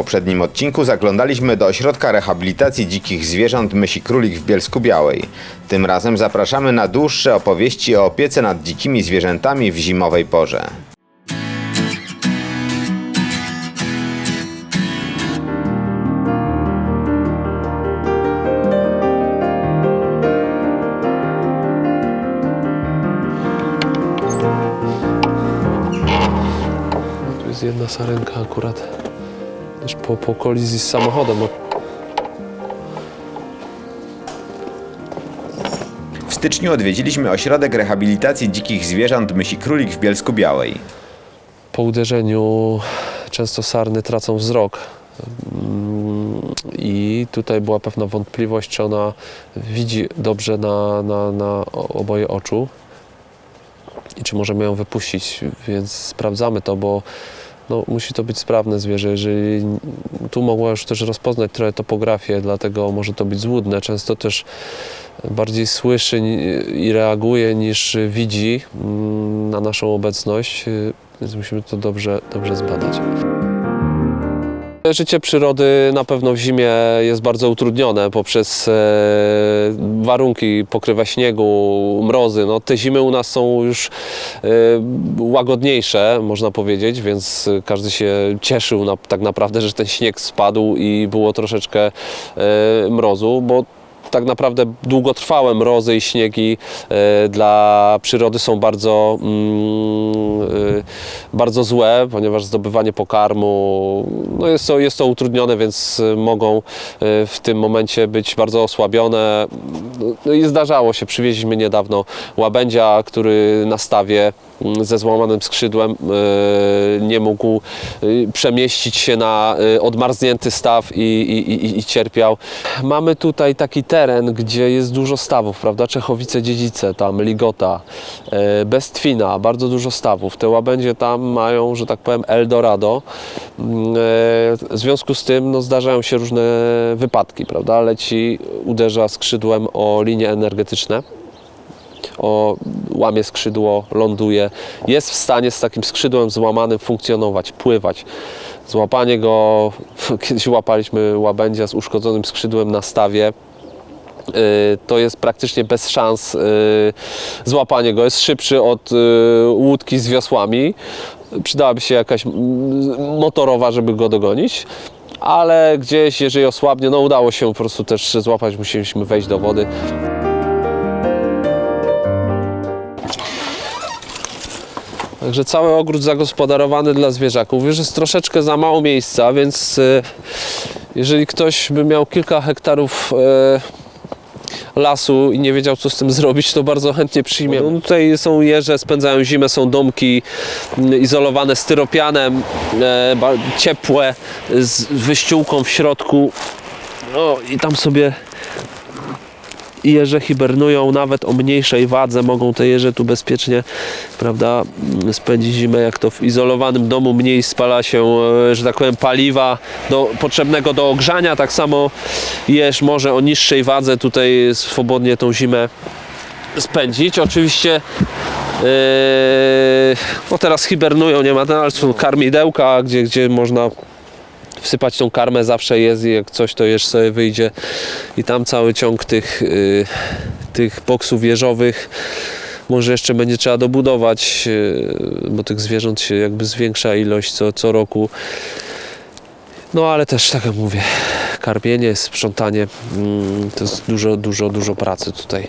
Poprzednim odcinku zaglądaliśmy do ośrodka rehabilitacji dzikich zwierząt Mysi Królik w Bielsku Białej. Tym razem zapraszamy na dłuższe opowieści o opiece nad dzikimi zwierzętami w zimowej porze. Jest jedna sarenka akurat. Też po, po kolizji z samochodem. W styczniu odwiedziliśmy ośrodek rehabilitacji dzikich zwierząt Mysi Królik w Bielsku Białej. Po uderzeniu często sarny tracą wzrok. I tutaj była pewna wątpliwość, czy ona widzi dobrze na, na, na oboje oczu i czy możemy ją wypuścić, więc sprawdzamy to, bo no, musi to być sprawne zwierzę. Jeżeli tu mogła już też rozpoznać trochę topografię, dlatego może to być złudne. Często też bardziej słyszy i reaguje niż widzi mm, na naszą obecność, y, więc musimy to dobrze, dobrze zbadać. Życie przyrody na pewno w zimie jest bardzo utrudnione poprzez e, warunki, pokrywa śniegu, mrozy. No, te zimy u nas są już e, łagodniejsze, można powiedzieć, więc każdy się cieszył na, tak naprawdę, że ten śnieg spadł i było troszeczkę e, mrozu, bo tak naprawdę długotrwałe mrozy i śniegi dla przyrody są bardzo, mm, bardzo złe, ponieważ zdobywanie pokarmu no jest, to, jest to utrudnione, więc e, mogą e, w tym momencie być bardzo osłabione. No i zdarzało się, przywieźliśmy niedawno łabędzia, który na stawie ze złamanym skrzydłem e, nie mógł e, przemieścić się na e, odmarznięty staw i, i, i, cierpiał. Mamy tutaj taki teren, gdzie jest dużo stawów, prawda? Czechowice, Dziedzice, tam Ligota, Bestwina, bardzo dużo stawów. Te łabędzie tam mają, że tak powiem, Eldorado. Mm, W związku z tym no, zdarzają się różne wypadki, prawda? Leci, uderza skrzydłem o linie energetyczne o, łamie skrzydło, ląduje, jest w stanie z takim skrzydłem złamanym funkcjonować, pływać. Złapanie go, kiedyś łapaliśmy łabędzia z uszkodzonym skrzydłem na stawie, y, to jest praktycznie bez szans y, złapanie go. Jest szybszy od y, łódki z wiosłami. Przydałaby się jakaś motorowa, żeby go dogonić. Ale gdzieś, jeżeli osłabnie, no udało się po prostu też złapać, musieliśmy wejść do wody. Także cały ogród zagospodarowany dla zwierzaków. Już jest troszeczkę za mało miejsca, więc e, jeżeli ktoś by miał kilka hektarów e, lasu i nie wiedział, co z tym zrobić, to bardzo chętnie przyjmiemy. No, tutaj są jeże, spędzają zimę, są domki mm, izolowane styropianem, e, ciepłe, z wyściółką w środku. No i tam sobie i jeże hibernują nawet o mniejszej wadze, mogą te jeże tu bezpiecznie prawda, spędzić zimę, jak to w izolowanym domu mniej spala się, e, że tak powiem, paliwa do, potrzebnego do ogrzania, tak samo jeż może o niższej wadze tutaj swobodnie tą zimę spędzić. Oczywiście yy, no teraz hibernują, nie ma, no, ale są karmidełka, gdzie, gdzie można wsypać tą karmę zawsze jest i jak coś to jeż sobie wyjdzie i tam cały ciąg tych, y, tych boksów wieżowych może jeszcze będzie trzeba dobudować, y, bo tych zwierząt się jakby zwiększa ilość co, co roku. No ale też tak jak mówię, karmienie, sprzątanie mm, to jest dużo, dużo, dużo pracy tutaj.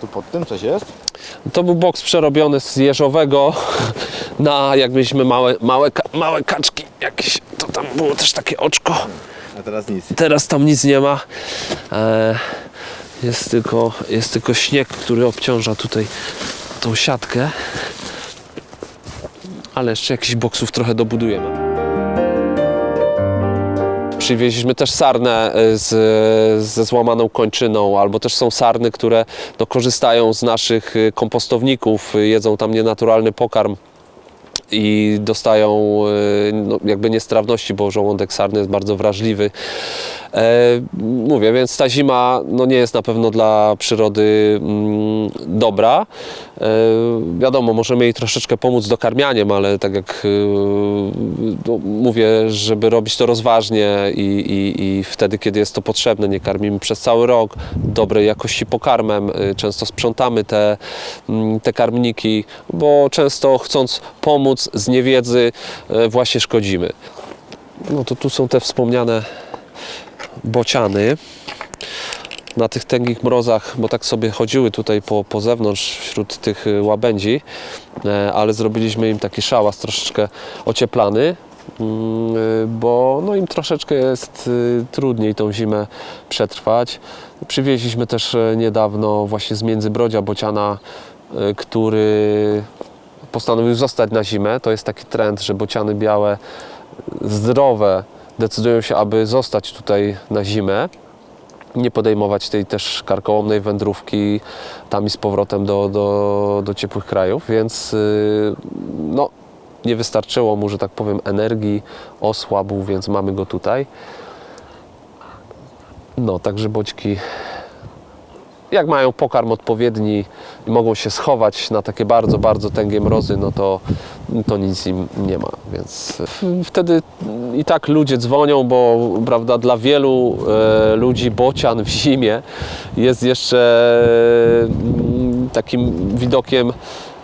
Tu pod tym coś jest? To był boks przerobiony z jeżowego na jak mieliśmy małe, małe, małe kaczki jakieś, to tam było też takie oczko. A teraz nic. Teraz tam nic nie ma. E, jest, tylko, jest tylko śnieg, który obciąża tutaj tą siatkę. Ale jeszcze jakichś boksów trochę dobudujemy. Przywieźliśmy też sarnę e, z, ze złamaną kończyną, albo też są sarny, które no, korzystają z naszych e, kompostowników, e, jedzą tam nienaturalny pokarm i dostają y, no, jakby niestrawności, bo żołądek sarny jest bardzo wrażliwy. E, mówię, więc ta zima no, nie jest na pewno dla przyrody mm, dobra. E, wiadomo, możemy jej troszeczkę pomóc dokarmianiem, ale tak jak no, mówię, żeby robić to rozważnie i, i, i wtedy, kiedy jest to potrzebne, nie karmimy przez cały rok dobrej jakości pokarmem, często sprzątamy te, mm, te karmniki, bo często chcąc pomóc z niewiedzy y, właśnie szkodzimy. No to tu są te wspomniane bociany na tych tęgich mrozach, bo tak sobie chodziły tutaj po, po zewnątrz wśród tych y, łabędzi, e, ale zrobiliśmy im taki szałas troszeczkę ocieplany, mm, bo no im troszeczkę jest trudniej tą zimę przetrwać. Przywieźliśmy też e, niedawno właśnie z Międzybrodzia bociana, e, który postanowił zostać na zimę. To jest taki trend, że bociany białe, zdrowe decydują się, aby zostać tutaj na zimę nie podejmować tej też karkołomnej wędrówki tam i z powrotem do, do, do ciepłych krajów, więc yy, no, nie wystarczyło mu, że tak powiem, energii, osłabł, więc mamy go tutaj. No, także boćki jak mają pokarm odpowiedni i mogą się schować na takie bardzo, bardzo tęgie mrozy, no to, to nic im nie ma. Więc w- wtedy i tak ludzie dzwonią, bo prawda, dla wielu e, ludzi bocian w zimie jest jeszcze mm, takim widokiem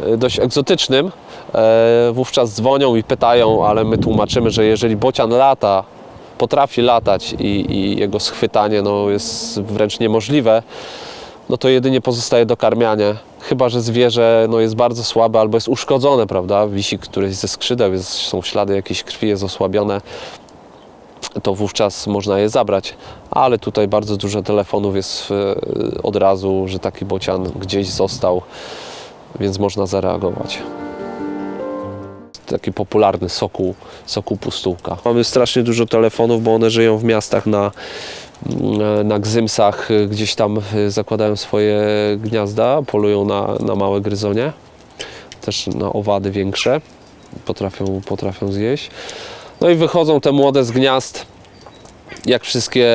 e, dość egzotycznym. E, wówczas dzwonią i pytają, ale my tłumaczymy, że jeżeli bocian lata, potrafi latać i, i jego schwytanie no, jest wręcz niemożliwe, no to jedynie pozostaje dokarmianie. Chyba, że zwierzę no, jest bardzo słabe albo jest uszkodzone, prawda? Wisi któreś ze skrzydeł, jest, są ślady jakiejś krwi, jest osłabione, to wówczas można je zabrać. Ale tutaj bardzo dużo telefonów jest e, od razu, że taki bocian gdzieś został, więc można zareagować taki popularny sokół, sokół pustułka. Mamy strasznie dużo telefonów, bo one żyją w miastach na, na gzymsach, y, gdzieś tam y, zakładają swoje gniazda, polują na, na małe gryzonie, też na owady większe, potrafią, potrafią zjeść. No i wychodzą te młode z gniazd, jak wszystkie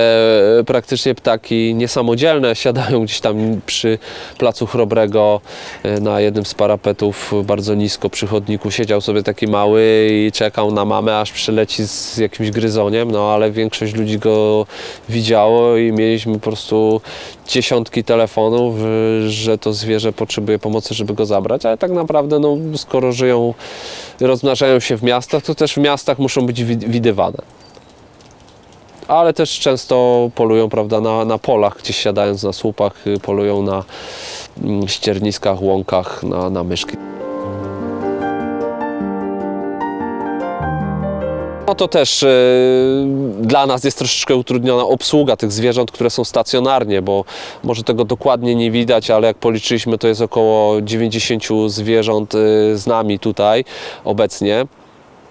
e, praktycznie ptaki niesamodzielne, siadają gdzieś tam przy placu Chrobrego e, na jednym z parapetów bardzo nisko przy chodniku. Siedział sobie taki mały i czekał na mamę, aż przyleci z jakimś gryzoniem, no ale większość ludzi go widziało i mieliśmy po prostu dziesiątki telefonów, e, że to zwierzę potrzebuje pomocy, żeby go zabrać, ale tak naprawdę no, skoro żyją, rozmnażają się w miastach, to też w miastach muszą być wid- widywane ale też często polują prawda, na, na polach, gdzieś siadając na słupach, y, polują na mm, ścierniskach, łąkach, na, na myszki. No to też y, dla nas jest troszeczkę utrudniona obsługa tych zwierząt, które są stacjonarnie, bo może tego dokładnie nie widać, ale jak policzyliśmy, to jest około 90 zwierząt y, z nami tutaj obecnie.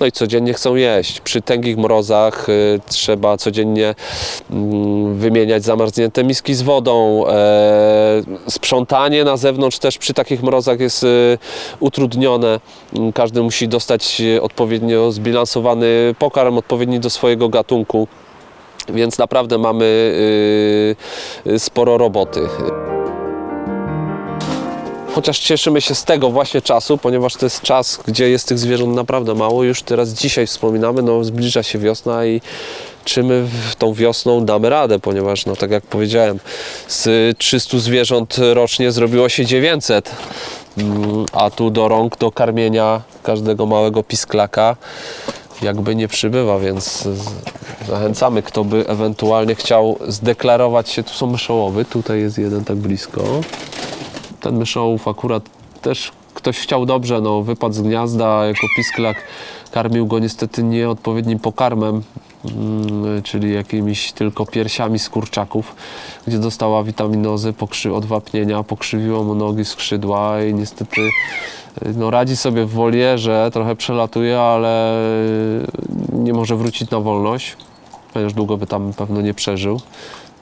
No i codziennie chcą jeść. Przy tęgich mrozach y, trzeba codziennie mm, wymieniać zamarznięte miski z wodą. E, sprzątanie na zewnątrz też przy takich mrozach jest y, utrudnione. Mm, Każdy musi dostać y, odpowiednio zbilansowany pokarm, odpowiedni do swojego gatunku. Więc naprawdę mamy y, y, sporo roboty. Chociaż cieszymy się z tego właśnie czasu, ponieważ to jest czas, gdzie jest tych zwierząt naprawdę mało. Już teraz dzisiaj wspominamy, no zbliża się wiosna i czy my tą wiosną damy radę, ponieważ no tak jak powiedziałem, z 300 zwierząt rocznie zrobiło się 900. Mm, A tu do rąk, do karmienia każdego małego pisklaka jakby nie przybywa, więc zachęcamy, kto by ewentualnie chciał zdeklarować się. Tu są myszołowy, tutaj jest jeden tak blisko ten myszołów akurat też ktoś chciał dobrze, no wypadł z gniazda jako pisklak, karmił go niestety nieodpowiednim pokarmem, mm, czyli jakimiś tylko piersiami z kurczaków, gdzie dostała witaminozy pokrzy- od wapnienia, pokrzywiło mu nogi, skrzydła i niestety y, no, radzi sobie w wolierze, trochę przelatuje, ale nie może wrócić na wolność, ponieważ długo by tam pewno nie przeżył.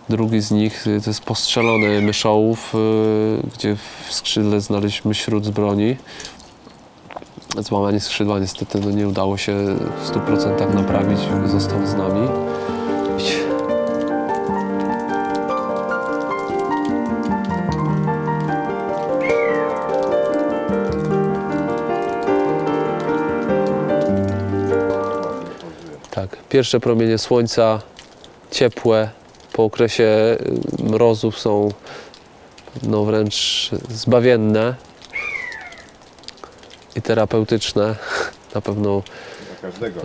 Drugi z nich y, to jest postrzelony myszołów, y, gdzie w skrzydle znaleźliśmy śród z broni. Złamanie skrzydła niestety no, nie udało się w 100% naprawić, został z nami. Tak, pierwsze promienie słońca, ciepłe, po okresie y, mrozów są no wręcz zbawienne i terapeutyczne. Na pewno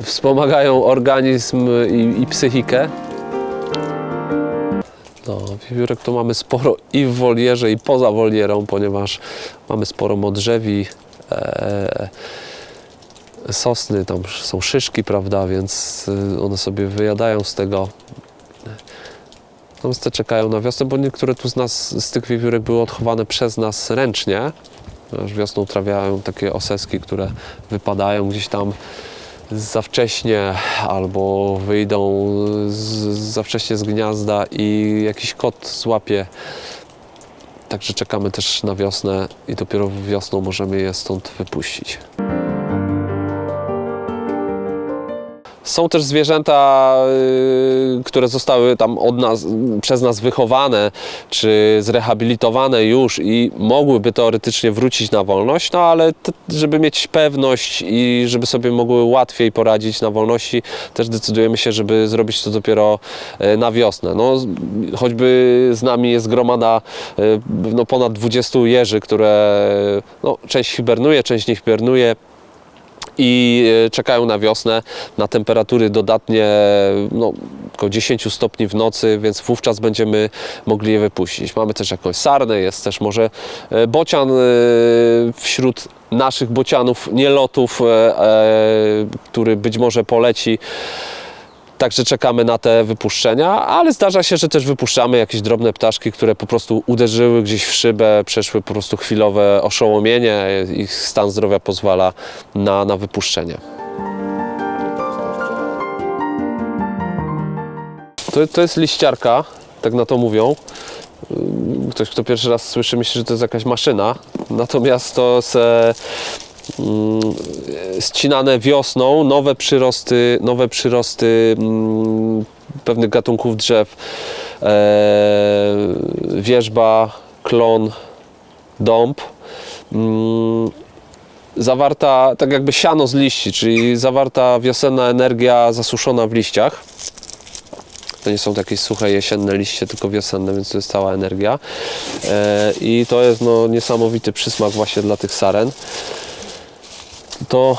wspomagają organizm i, i psychikę. No, wiewiórek to mamy sporo i w wolierze, i poza wolierą, ponieważ mamy sporo modrzewi, e, sosny, tam są szyszki, prawda, więc y, one sobie wyjadają z tego. Te czekają na wiosnę, bo niektóre tu z nas, z tych wiewiórek były odchowane przez nas ręcznie. Aż wiosną trawiają takie oseski, które wypadają gdzieś tam za wcześnie albo wyjdą z, za wcześnie z gniazda i jakiś kot złapie. Także czekamy też na wiosnę i dopiero wiosną możemy je stąd wypuścić. Są też zwierzęta, y, które zostały tam od nas, przez nas wychowane czy zrehabilitowane już i mogłyby teoretycznie wrócić na wolność, no ale żeby mieć pewność i żeby sobie mogły łatwiej poradzić na wolności, też decydujemy się, żeby zrobić to dopiero e, na wiosnę. No, choćby z nami jest gromada e, no, ponad 20 jeży, które no, część hibernuje, część nie hibernuje i e, czekają na wiosnę, na temperatury dodatnie no, około 10 stopni w nocy, więc wówczas będziemy mogli je wypuścić. Mamy też jakąś sarnę, jest też może e, bocian e, wśród naszych bocianów, nielotów, który być może poleci. Także czekamy na te wypuszczenia, ale zdarza się, że też wypuszczamy jakieś drobne ptaszki, które po prostu uderzyły gdzieś w szybę, przeszły po prostu chwilowe oszołomienie, ich stan zdrowia pozwala na, na wypuszczenie. To, to jest liściarka, tak na to mówią. Ktoś, kto pierwszy raz słyszy, myśli, że to jest jakaś maszyna. Natomiast to mm, ścinane wiosną, nowe przyrosty, nowe przyrosty mm, pewnych gatunków drzew, e, wierzba, klon, dąb. Mm, zawarta, tak jakby siano z liści, czyli zawarta wiosenna energia zasuszona w liściach. To nie są takie suche jesienne liście, tylko wiosenne, więc to jest cała energia. E, I to jest no, niesamowity przysmak właśnie dla tych saren. To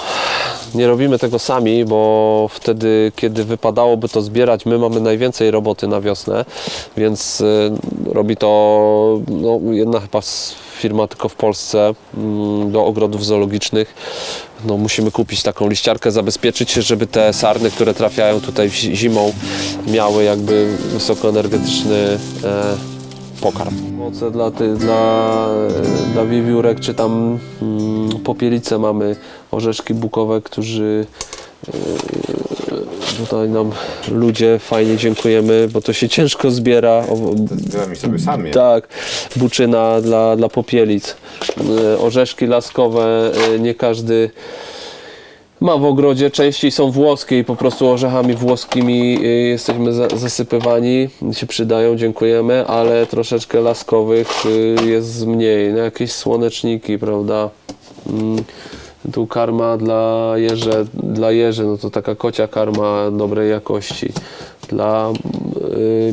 nie robimy tego sami, bo wtedy, kiedy wypadałoby to zbierać, my mamy najwięcej roboty na wiosnę, więc y, robi to no, jedna chyba firma tylko w Polsce mm, do ogrodów zoologicznych. No, musimy kupić taką liściarkę, zabezpieczyć się, żeby te sarny, które trafiają tutaj zimą, miały jakby wysokoenergetyczny e, pokarm. Owoce dla, ty, dla, dla wiewiórek, czy tam mm, popielice mamy, orzeszki bukowe, którzy e, tutaj nam ludzie fajnie dziękujemy, bo to się ciężko zbiera. Zbieramy sobie sami. tak, buczyna dla, dla popielic. E, Orzeszki laskowe, e, nie każdy ma w ogrodzie, częściej są włoskie i po prostu orzechami włoskimi jesteśmy za, zasypywani, się przydają, dziękujemy, ale troszeczkę laskowych jest mniej, no jakieś słoneczniki, prawda? Tu karma dla jeże, dla jeży, no to taka kocia karma dobrej jakości. Dla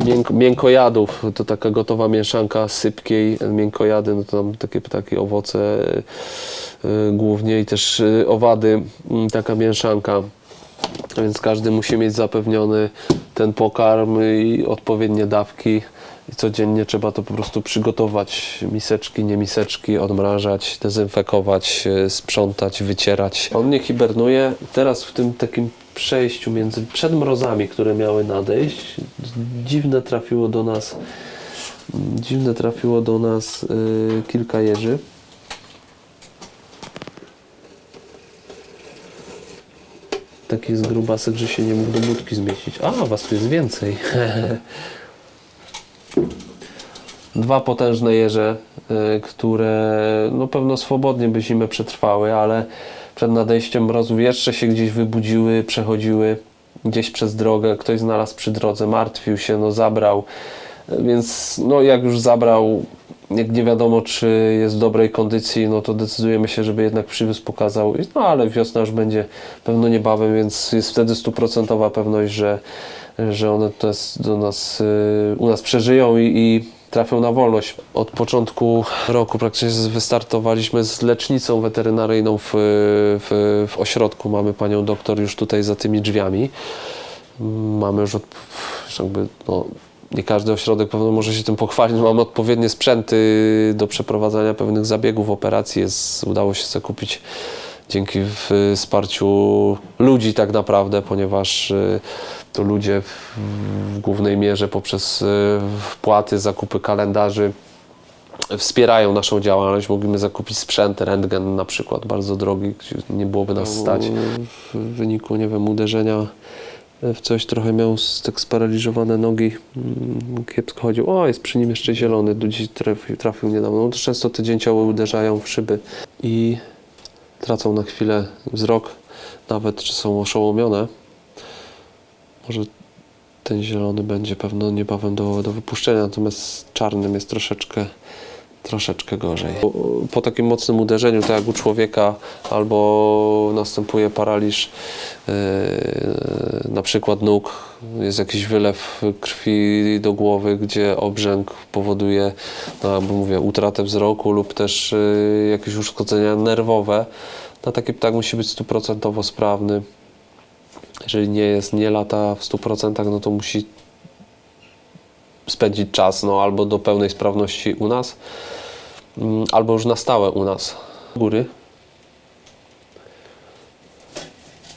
y, mięk, miękojadów to taka gotowa mieszanka sypkiej, miękojady, no to tam takie, takie owoce y, głównie i też y, owady, y, taka mieszanka. Więc każdy musi mieć zapewniony ten pokarm i odpowiednie dawki. I codziennie trzeba to po prostu przygotować. Miseczki, nie miseczki, odmrażać, dezynfekować, e, sprzątać, wycierać. On nie hibernuje. Teraz w tym takim przejściu między przed mrozami, które miały nadejść, dziwne trafiło do nas dziwne trafiło do nas y, kilka jeży. Taki jest grubasek, że się nie mógł do budki zmieścić. A, was tu jest więcej. Dwa potężne jeże y, które no pewno swobodnie by zimę przetrwały, ale przed nadejściem mrozów jeszcze się gdzieś wybudziły, przechodziły gdzieś przez drogę, ktoś znalazł przy drodze, martwił się, no zabrał, więc no jak już zabrał, jak nie wiadomo czy jest w dobrej kondycji, no to decydujemy się, żeby jednak przywóz pokazał, no ale wiosna już będzie pewno niebawem, więc jest wtedy stuprocentowa pewność, że, że one to jest do nas, y, u nas przeżyją i, i trafią na wolność. Od początku roku praktycznie wystartowaliśmy z lecznicą weterynaryjną w, w, w ośrodku. Mamy panią doktor już tutaj za tymi drzwiami. Mamy już od, jakby, no, nie każdy ośrodek pewno może się tym pochwalić. Mamy odpowiednie sprzęty do przeprowadzania pewnych zabiegów, operacji. Jest, udało się zakupić dzięki wsparciu ludzi tak naprawdę, ponieważ y, to ludzie w, w głównej mierze poprzez y, wpłaty, zakupy kalendarzy wspierają naszą działalność. Mogliśmy zakupić sprzęt, rentgen na przykład, bardzo drogi, gdzie nie byłoby nas stać. W wyniku, nie wiem, uderzenia w coś trochę miał tak sparaliżowane nogi, mm, kiepsko chodził. O, jest przy nim jeszcze zielony, do dziś trafił, trafił niedawno. No to często te dzięcioły uderzają w szyby i tracą na chwilę wzrok, nawet czy są oszołomione. Może ten zielony będzie pewno niebawem do, do wypuszczenia, natomiast z czarnym jest troszeczkę, troszeczkę gorzej. Po, po takim mocnym uderzeniu, tak jak u człowieka, albo następuje paraliż yy, na przykład nóg, jest jakiś wylew krwi do głowy, gdzie obrzęk powoduje, no, albo mówię, utratę wzroku lub też yy, jakieś uszkodzenia nerwowe. No, taki ptak musi być stuprocentowo sprawny jeżeli nie jest, nie lata w 100%, no to musi spędzić czas no, albo do pełnej sprawności u nas, mm, albo już na stałe u nas. Góry.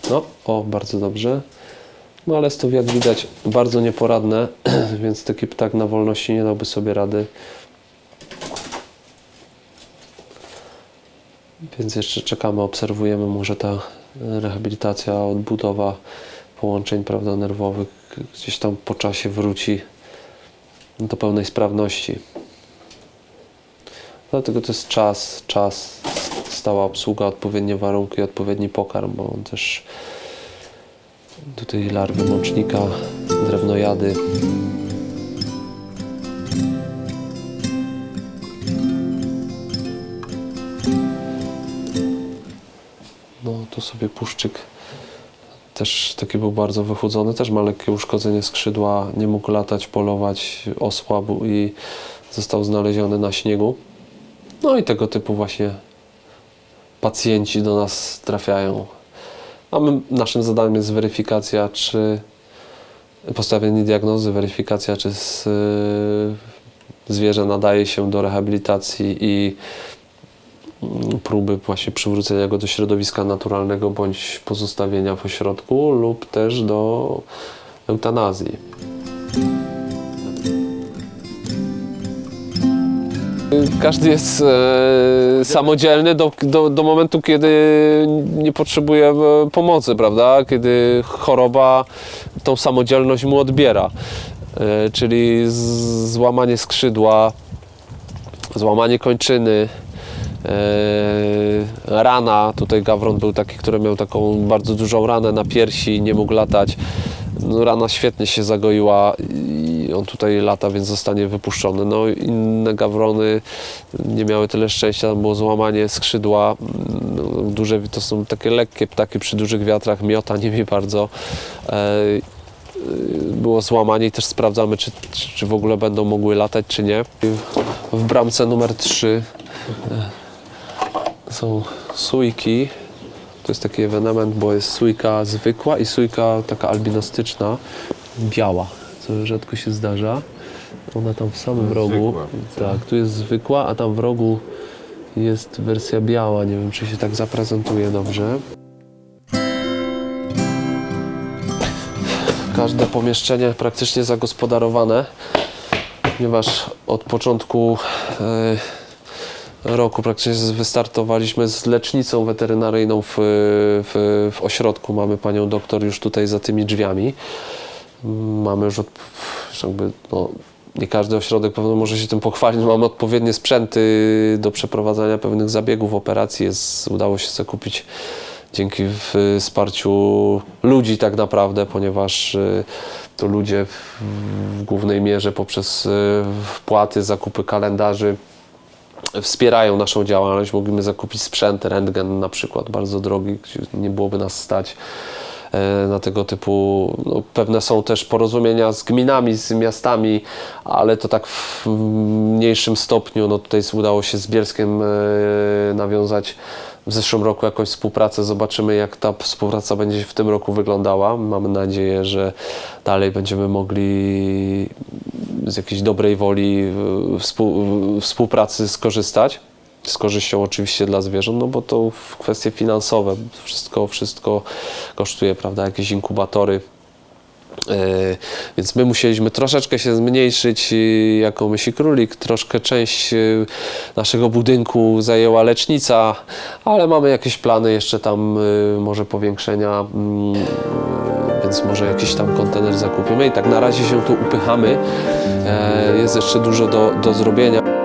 No, o, bardzo dobrze. No ale to, jak widać, bardzo nieporadne, więc taki ptak na wolności nie dałby sobie rady. Więc jeszcze czekamy, obserwujemy, może ta rehabilitacja, odbudowa połączeń prawda, nerwowych gdzieś tam po czasie wróci do pełnej sprawności. Dlatego to jest czas, czas, stała obsługa, odpowiednie warunki, odpowiedni pokarm, bo on też tutaj larwy mącznika, drewnojady. Tu sobie puszczyk też taki był bardzo wychudzony, też ma lekkie uszkodzenie skrzydła, nie mógł latać, polować, osłabł i został znaleziony na śniegu. No i tego typu właśnie pacjenci do nas trafiają. A my, naszym zadaniem jest weryfikacja, czy postawienie diagnozy, weryfikacja, czy z, y, zwierzę nadaje się do rehabilitacji i próby właśnie przywrócenia go do środowiska naturalnego bądź pozostawienia w ośrodku lub też do eutanazji. Każdy jest e, samodzielny do, do, do momentu, kiedy nie potrzebuje e, pomocy, prawda? Kiedy choroba tą samodzielność mu odbiera. E, czyli złamanie skrzydła, złamanie kończyny, rana. Tutaj gawron był taki, który miał taką bardzo dużą ranę na piersi, nie mógł latać. No, rana świetnie się zagoiła i on tutaj lata, więc zostanie wypuszczony. No, inne gawrony nie miały tyle szczęścia, tam było złamanie skrzydła. No, duże, to są takie lekkie ptaki przy dużych wiatrach, miota nimi bardzo. E, było złamanie i też sprawdzamy, czy, czy w ogóle będą mogły latać, czy nie. W bramce numer 3 są sójki. To jest taki ewenement, bo jest sójka zwykła i sójka taka albinostyczna, biała, co rzadko się zdarza. Ona tam w samym rogu. Tak, tu jest zwykła, a tam w rogu jest wersja biała. Nie wiem, czy się tak zaprezentuje dobrze. Każde pomieszczenie praktycznie zagospodarowane, ponieważ od początku e, roku praktycznie wystartowaliśmy z lecznicą weterynaryjną w, w, w ośrodku. Mamy panią doktor już tutaj za tymi drzwiami. Mamy już od, jakby, no, nie każdy ośrodek pewno może się tym pochwalić. Mamy odpowiednie sprzęty do przeprowadzania pewnych zabiegów, operacji. Jest, udało się zakupić dzięki wsparciu ludzi tak naprawdę, ponieważ y, to ludzie w, w głównej mierze poprzez y, wpłaty, zakupy kalendarzy wspierają naszą działalność. Mogliśmy zakupić sprzęt, rentgen na przykład, bardzo drogi, nie byłoby nas stać e, na tego typu. No, pewne są też porozumienia z gminami, z miastami, ale to tak w mniejszym stopniu. No, tutaj udało się z Bielskiem e, nawiązać w zeszłym roku jakąś współpracę. Zobaczymy, jak ta współpraca będzie w tym roku wyglądała. Mamy nadzieję, że dalej będziemy mogli z jakiejś dobrej woli e, współ, współpracy skorzystać. Z korzyścią oczywiście dla zwierząt, no bo to kwestie finansowe. Wszystko, wszystko kosztuje, prawda? Jakieś inkubatory. E, Więc my musieliśmy troszeczkę się zmniejszyć e, jako myśli królik. Troszkę część e, naszego budynku zajęła lecznica, ale mamy jakieś plany jeszcze tam może powiększenia, mm, więc może jakiś tam kontener zakupimy i tak na razie się tu upychamy. Jest jeszcze dużo do, do zrobienia.